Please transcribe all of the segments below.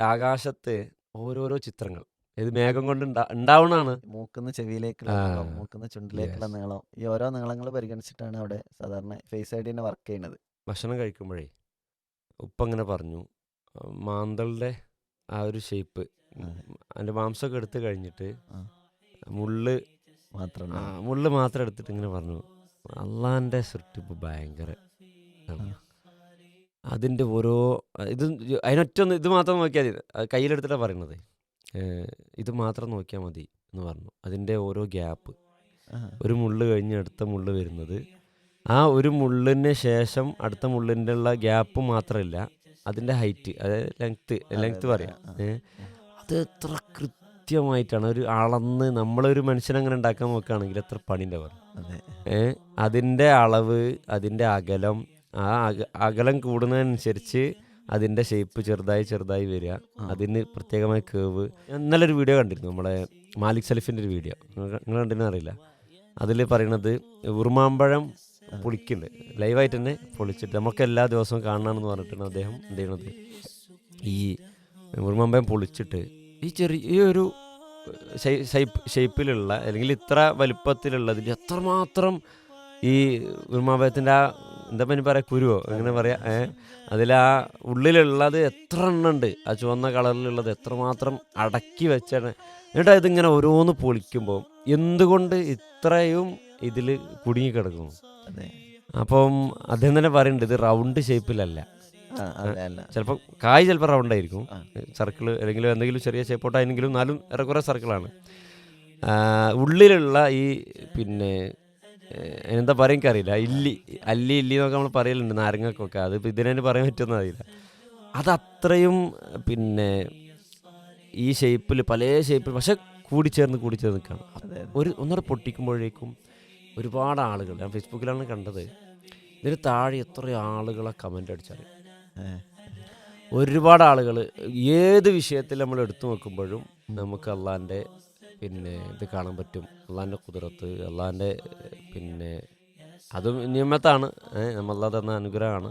ആകാശത്ത് ഓരോരോ ചിത്രങ്ങൾ. ഇത് മേഘം കൊണ്ട് ഉണ്ടാ- ഉണ്ടാവണാണ് മൂക്കുന്ന ചെവിയിലേക്കുള്ള മൂക്കുന്ന നീളം മൂക്കുന്ന് ചുണ്ടിലേക്കുള്ള Yes. നീളം ഈ ഓരോ നീളങ്ങൾ പരിഗണിച്ചിട്ടാണ് അവിടെ സാധാരണ ഫേസ് ഐ ഡിനെ വർക്ക് ചെയ്യുന്നത്. ഭക്ഷണം കഴിക്കുമ്പോഴേ ഉപ്പ അങ്ങനെ പറഞ്ഞു മാന്തളുടെ ആ ഒരു ഷേപ്പ് അതിന്റെ മാംസമൊക്കെ എടുത്ത് കഴിഞ്ഞിട്ട് ആ. മുള്ള് മാത്രം ആ, മുള്ള് മാത്രം എടുത്തിട്ട് ഇങ്ങനെ പറഞ്ഞു. അള്ളാന്റെ സൃഷ്ടിപ്പ് ഭയങ്കര ആണ്. അതിന്റെ ഓരോ ഇത് അതിനൊറ്റൊന്ന് ഇത് മാത്രം നോക്കിയാൽ മതി. അത് കയ്യിലെടുത്തിട്ടാണ് പറയണത്. ഇത് മാത്രം നോക്കിയാൽ മതി എന്ന് പറഞ്ഞു. അതിന്റെ ഓരോ ഗ്യാപ്പ്. ഒരു മുള്ള് കഴിഞ്ഞ് അടുത്ത മുള്ള് വരുന്നത്. ആ ഒരു മുള്ളിന് ശേഷം അടുത്ത മുള്ളിന്റെ ഉള്ള ഗ്യാപ്പ് മാത്രമല്ല അതിന്റെ ഹൈറ്റ് അതായത് ലെങ്ത്ത് ലെങ്ത്ത് പറയാം. അത് എത്ര കൃത്യമായിട്ടാണ് ഒരു അളന്ന് നമ്മളൊരു മനുഷ്യനങ്ങനെ ഉണ്ടാക്കാൻ നോക്കുകയാണെങ്കിൽ എത്ര പണിന്റെ പറഞ്ഞു അതെ അതിന്റെ അളവ് അതിന്റെ അകലം ആ അക- അകലം കൂടുന്നതനുസരിച്ച് അതിന്റെ ഷേപ്പ് ചെറുതായി ചെറുതായി വരിക. അതിന് പ്രത്യേകമായ കേവ് നല്ലൊരു ഒരു വീഡിയോ കണ്ടിരുന്നു നമ്മളെ മാലിക് സലിഫിന്റെ ഒരു വീഡിയോ നിങ്ങൾ കണ്ടിരുന്ന അറിയില്ല. അതിൽ പറയണത് ഉറുമാമ്പഴം പൊളിക്കുന്നുണ്ട് ലൈവായിട്ട് തന്നെ പൊളിച്ചിട്ട് നമുക്ക് എല്ലാ ദിവസവും കാണണമെന്ന് പറഞ്ഞിട്ടാണ് അദ്ദേഹം എന്ത് ചെയ്യണത്? ഈ ഉറുമാമ്പഴം പൊളിച്ചിട്ട് ഈ ചെറിയ ഒരു ഷേപ്പിലുള്ള അല്ലെങ്കിൽ ഇത്ര വലിപ്പത്തിലുള്ളതിൽ എത്രമാത്രം ഈ ഉറുമാമ്പഴത്തിന്റെ ആ എന്താ പനി പറയാ കുരുവോ? അങ്ങനെ പറയാ ഏ? അതിൽ ആ ഉള്ളിലുള്ളത് എത്ര എണ്ണുണ്ട് ആ ചുവന്ന കളറിലുള്ളത് എത്രമാത്രം അടക്കി വെച്ചാണ്. എന്നിട്ട് ഇതിങ്ങനെ ഓരോന്ന് പൊളിക്കുമ്പോൾ എന്തുകൊണ്ട് ഇത്രയും ഇതിൽ കുടുങ്ങി കിടക്കുന്നു? അതെ. അപ്പം അദ്ദേഹം തന്നെ പറയുന്നുണ്ട് ഇത് റൗണ്ട് ഷേപ്പിലല്ല. ചിലപ്പോൾ കായ് ചിലപ്പോൾ റൗണ്ട് ആയിരിക്കും. സർക്കിൾ അല്ലെങ്കിൽ എന്തെങ്കിലും ചെറിയ ഷേപ്പോട്ടായെങ്കിലും നാലും ഏറെക്കുറെ സർക്കിളാണ് ഉള്ളിലുള്ള ഈ പിന്നെ എന്താ പറയുക എനിക്കറിയില്ല. ഇല്ലി അല്ലി ഇല്ലി എന്നൊക്കെ നമ്മൾ പറയലുണ്ട്. നാരങ്ങക്കൊക്കെ. അത് ഇപ്പം ഇതിനെ പറയാൻ പറ്റുമെന്ന് അറിയില്ല. അത് അത്രയും പിന്നെ ഈ ഷേപ്പിൽ പല ഷേപ്പിൽ പക്ഷെ കൂടിച്ചേർന്ന് കൂടിച്ചേർന്ന് നിൽക്കുകയാണ്. ഒരു ഒന്നര പൊട്ടിക്കുമ്പോഴേക്കും ഒരുപാട് ആളുകൾ ഞാൻ ഫേസ്ബുക്കിലാണ് കണ്ടത് ഇതിന് താഴെ എത്ര ആളുകളെ കമന്റ് അടിച്ചാൽ ഒരുപാട് ആളുകൾ ഏത് വിഷയത്തിൽ നമ്മൾ എടുത്തു നോക്കുമ്പോഴും നമുക്ക് അള്ളാന്റെ പിന്നെ ഇത് കാണാൻ പറ്റും. അള്ളാന്റെ കുതിരത്ത് അള്ളാന്റെ പിന്നെ അതും നിയമത്താണ്. നമ്മളല്ലാതെ തന്ന അനുഗ്രഹമാണ്.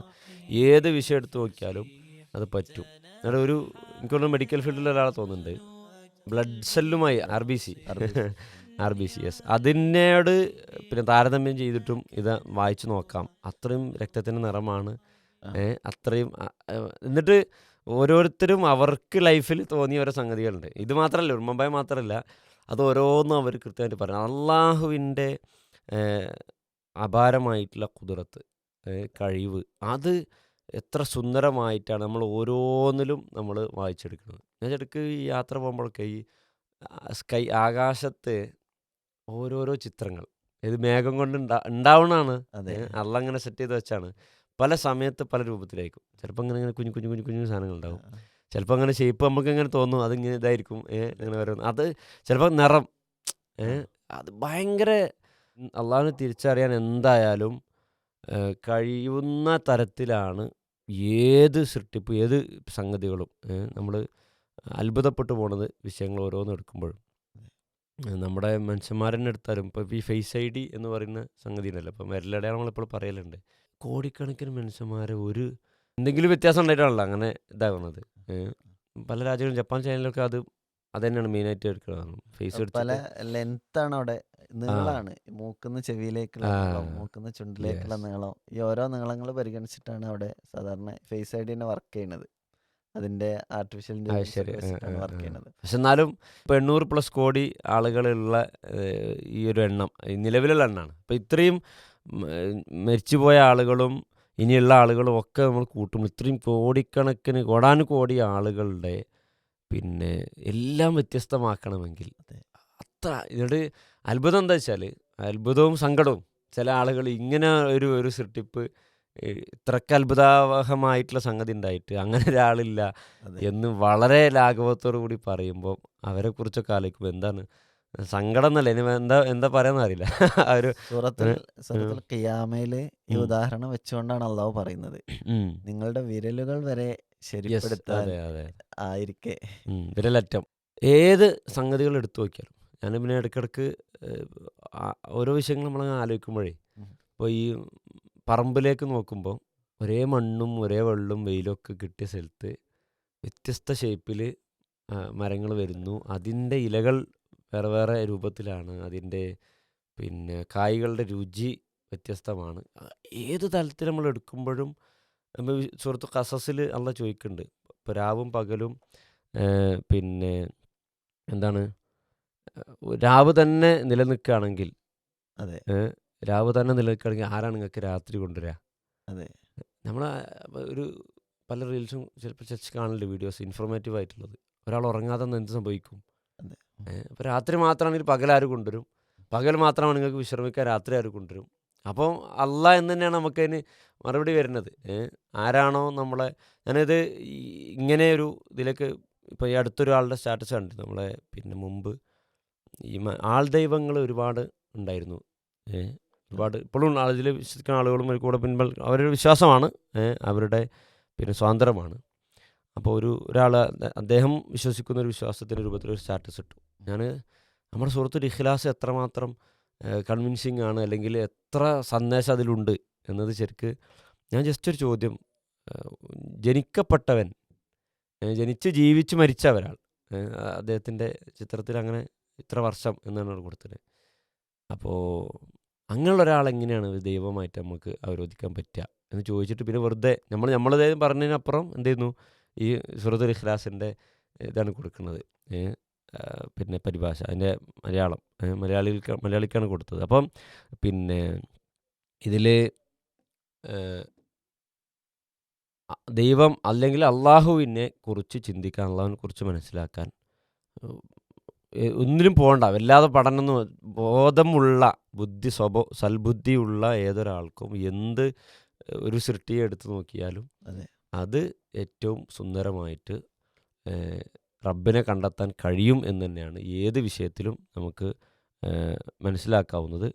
ഏത് വിഷയം എടുത്തു നോക്കിയാലും അത് പറ്റും. എന്നിട്ട് ഒരു എനിക്കൊന്ന് മെഡിക്കൽ ഫീൽഡിൽ ഒരാളെ തോന്നുന്നുണ്ട്. Blood സെല്ലുമായി R B C. R B C S അതിനോട് പിന്നെ താരതമ്യം ചെയ്തിട്ടും ഇത് വായിച്ചു നോക്കാം. അത്രയും രക്തത്തിന്റെ നിറമാണ്. അത്രയും എന്നിട്ട് ഓരോരുത്തരും അവർക്ക് ലൈഫിൽ തോന്നിയ ഓരോ സംഗതികളുണ്ട്. ഇത് മാത്രമല്ല ഉമ്മമ്പായ മാത്രമല്ല അത് ഓരോന്നും അവർ കൃത്യമായിട്ട് പറയണം അള്ളാഹുവിന്റെ അപാരമായിട്ടുള്ള കുതിരത്ത് കഴിവ്. അത് എത്ര സുന്ദരമായിട്ടാണ് നമ്മൾ ഓരോന്നിലും നമ്മൾ വായിച്ചെടുക്കുന്നത്. ഞാൻ ഇടയ്ക്ക് ഈ യാത്ര പോകുമ്പോഴൊക്കെ ഈ സ്കൈ ആകാശത്തെ ഓരോരോ ചിത്രങ്ങൾ. ഇത് മേഘം കൊണ്ട് ഉണ്ടാ ഉണ്ടാവണമാണ് അതെ. അള്ള അങ്ങനെ സെറ്റ് ചെയ്ത് വെച്ചാണ്. പല സമയത്ത് പല രൂപത്തിലായിരിക്കും. ചിലപ്പോൾ അങ്ങനെ ഇങ്ങനെ കുഞ്ഞു കുഞ്ഞു കുഞ്ഞു കുഞ്ഞു സാധനങ്ങൾ ഉണ്ടാവും ചിലപ്പോൾ അങ്ങനെ ഷേപ്പ് നമുക്ക് ഇങ്ങനെ തോന്നും. അതിങ്ങനെ ഇതായിരിക്കും. ഏ അങ്ങനെ വരുന്നത് അത് ചിലപ്പോൾ നിറം. ഏ അത് ഭയങ്കര അള്ളാഹിനെ തിരിച്ചറിയാൻ എന്തായാലും കഴിയുന്ന തരത്തിലാണ് ഏത് സൃഷ്ടിപ്പ് ഏത് സംഗതികളും നമ്മൾ അത്ഭുതപ്പെട്ടു പോണത് വിഷയങ്ങൾ ഓരോന്ന് എടുക്കുമ്പോഴും. നമ്മുടെ മനുഷ്യന്മാരെന്നെ എടുത്താലും ഇപ്പോൾ ഈ ഫേസ് ഐ ഡി എന്ന് പറയുന്ന സംഗതി ഉണ്ടല്ലോ ഇപ്പം വിരലടയാളം നമ്മളിപ്പോൾ പറയലുണ്ട്. കോടിക്കണക്കിന് മനുഷ്യന്മാരെ ഒരു എന്തെങ്കിലും വ്യത്യാസം ഉണ്ടായിട്ടാണല്ലോ അങ്ങനെ ഇതാകുന്നത്. പല രാജ്യങ്ങളും ജപ്പാൻ ചൈനയിലൊക്കെ അത് അത് തന്നെയാണ് മെയിനായിട്ട് എടുക്കുന്നത് ഫേസ് പല ലെങ്ത്താണ് അവിടെ നീളാണ് മൂക്കുന്ന് ചെവിയിലേക്കുള്ള ആ. നീളം മൂക്കുന്ന് ചുണ്ടിലേക്കുള്ള. നീളം ഈ ഓരോ നീളങ്ങൾ പരിഗണിച്ചിട്ടാണ് അവിടെ സാധാരണ ഫേസ് ഐ ഡിനെ വർക്ക് ചെയ്യുന്നത് അതിന്റെ ആർട്ടിഫിഷ്യൽ ഇന്റലിജൻസ് ശരി. ആ, ആ, വർക്ക് ആ. ചെയ്യുന്നത് പക്ഷെ എന്നാലും ഇപ്പൊ എണ്ണൂറ് പ്ലസ് കോടി ആളുകളുള്ള ഏഹ്, ഈ ഒരു എണ്ണം ഈ നിലവിലുള്ള എണ്ണമാണ് അപ്പോൾ ഇത്രയും ഉം, ഏഹ്, മരിച്ചുപോയ ആളുകളും ഇനിയുള്ള ആളുകളും ഒക്കെ നമ്മൾ കൂട്ടുമ്പോൾ ഇത്രയും കോടിക്കണക്കിന് കോടാനുകോടി ആളുകളുടെ പിന്നെ എല്ലാം വ്യത്യസ്തമാക്കണമെങ്കിൽ അതെ. അത്ര. എന്നിട്ട് അത്ഭുതം എന്താ വെച്ചാൽ അത്ഭുതവും സങ്കടവും. ചില ആളുകൾ ഇങ്ങനെ ഒരു ഒരു സൃഷ്ടിപ്പ് ഇത്രക്ക് അത്ഭുതാവഹമായിട്ടുള്ള സംഗതി ഉണ്ടായിട്ട് അങ്ങനെ ഒരാളില്ല എന്ന് വളരെ ലാഘവത്തോടു കൂടി പറയുമ്പോൾ അവരെ കുറിച്ചൊക്കെ ആലോചിക്കുമ്പോൾ എന്താണ് സങ്കടം എന്നല്ല ഇനി എന്താ എന്താ പറയാന്ന് അറിയില്ല. ആ ഒരു സൂറത്തുൽ ഖിയാമയിൽ ഈ ഉദാഹരണം വെച്ചുകൊണ്ടാണ് അള്ളാഹു പറയുന്നത്. നിങ്ങളുടെ വിരലുകൾ വരെ അതെ ആയിരിക്കെ. വിരലറ്റം. ഏത് സംഗതികൾ എടുത്തു നോക്കിയാലും ഞാൻ പിന്നെ ഇടയ്ക്കിടയ്ക്ക് ഓരോ വിഷയങ്ങൾ നമ്മൾ ആലോചിക്കുമ്പോഴേ. ഇപ്പോൾ ഈ പറമ്പിലേക്ക് നോക്കുമ്പോൾ ഒരേ മണ്ണും ഒരേ വെള്ളവും വെയിലൊക്കെ കിട്ടിയ സ്ഥലത്ത് വ്യത്യസ്ത ഷേപ്പിൽ മരങ്ങൾ വരുന്നു. അതിന്റെ ഇലകൾ വേറെ വേറെ രൂപത്തിലാണ്. അതിന്റെ പിന്നെ കായ്കളുടെ രുചി വ്യത്യസ്തമാണ്. ഏത് തലത്തിൽ നമ്മൾ എടുക്കുമ്പോഴും നമ്മൾ സുഹൃത്ത് കസസിൽ അല്ല ചോദിക്കുന്നുണ്ട് ഇപ്പോൾ രാവും പകലും പിന്നെ എന്താണ് രാവ് തന്നെ നിലനിൽക്കുകയാണെങ്കിൽ അതെ. രാവ് തന്നെ നിലനിൽക്കുകയാണെങ്കിൽ ആരാണ് നിങ്ങൾക്ക് രാത്രി കൊണ്ടുവരിക? അതെ. നമ്മൾ ഒരു പല റീൽസും ചിലപ്പോൾ ചർച്ച കാണലുണ്ട് വീഡിയോസ് ഇൻഫോർമേറ്റീവ് ആയിട്ടുള്ളത്. ഒരാൾ ഉറങ്ങാതെ നിന്ന് എന്ത് സംഭവിക്കും? അതെ. അപ്പോൾ രാത്രി മാത്രമാണെങ്കിൽ പകൽ ആര് കൊണ്ടുവരും? പകൽ മാത്രമാണ് നിങ്ങൾക്ക് വിശ്രമിക്കാൻ രാത്രി ആര് കൊണ്ടുവരും? അപ്പം അല്ല എന്ന് തന്നെയാണ് നമുക്കതിന് മറുപടി വരുന്നത്. ഏ? ആരാണോ നമ്മളെ ഞാനിത് ഈ- ഇങ്ങനെ ഒരു ഇതിലേക്ക് ഇപ്പോൾ ഈ അടുത്തൊരാളുടെ സ്റ്റാറ്റസ് കണ്ടു നമ്മളെ പിന്നെ മുമ്പ് ഈ ആൾദൈവങ്ങൾ ആൾ ദൈവങ്ങൾ ഒരുപാട് ഉണ്ടായിരുന്നു? ഒരുപാട് ഇപ്പോഴും അതിൽ വിശ്വസിക്കുന്ന ആളുകളും ഒരു കൂടെ പിൻബൽ അവരുടെ വിശ്വാസമാണ്. അവരുടെ പിന്നെ സ്വാതന്ത്ര്യമാണ്. അപ്പോൾ ഒരു ഒരാൾ അദ്ദേഹം വിശ്വസിക്കുന്ന ഒരു വിശ്വാസത്തിന്റെ രൂപത്തിൽ ഒരു സ്റ്റാറ്റസ് ഇട്ടു. ഞാൻ നമ്മുടെ സുഹൃത്തു ഇഖ്ലാസ് എത്രമാത്രം കൺവിൻസിങ് ആണ് അല്ലെങ്കിൽ എത്ര സന്ദേശം അതിലുണ്ട് എന്നത് ശരിക്ക് ഞാൻ ജസ്റ്റ് ഒരു ചോദ്യം ജനിക്കപ്പെട്ടവൻ ജനിച്ച് ജീവിച്ച് മരിച്ച ഒരാൾ അദ്ദേഹത്തിന്റെ ചിത്രത്തിൽ അങ്ങനെ ഇത്ര വർഷം എന്നാണ് കൊടുത്തത്. അപ്പോൾ അങ്ങനെയുള്ള ഒരാൾ എങ്ങനെയാണ് ദൈവമായിട്ട് നമുക്ക് അവരോധിക്കാൻ പറ്റുക എന്ന് ചോദിച്ചിട്ട് പിന്നെ വെറുതെ നമ്മൾ നമ്മളതായത് പറഞ്ഞതിനപ്പുറം എന്ത് ചെയ്യുന്നു ഈ സുഹൃത്തുൽ ഇഖ്ലാസിന്റെ ഇതാണ് കൊടുക്കുന്നത്. പിന്നെ പരിഭാഷ അതിന്റെ മലയാളം മലയാളികൾക്ക് മലയാളിക്കാണ് കൊടുത്തത്. അപ്പം പിന്നെ ഇതിൽ ദൈവം അല്ലെങ്കിൽ അള്ളാഹുവിനെ കുറിച്ച് ചിന്തിക്കാൻ അള്ളാഹുവിനെ കുറിച്ച് മനസ്സിലാക്കാൻ ഒന്നിനും പോകണ്ട വല്ലാതെ പഠനമൊന്നും ബോധമുള്ള ബുദ്ധി സ്വഭ സൽബുദ്ധിയുള്ള ഏതൊരാൾക്കും എന്ത് ഒരു സൃഷ്ടിയെ എടുത്തു നോക്കിയാലും. അത് ഏറ്റവും സുന്ദരമായിട്ട് റബ്ബിനെ കണ്ടെത്താൻ കഴിയും എന്ന് തന്നെയാണ് ഏത് വിഷയത്തിലും നമുക്ക് മനസ്സിലാക്കാവുന്നത്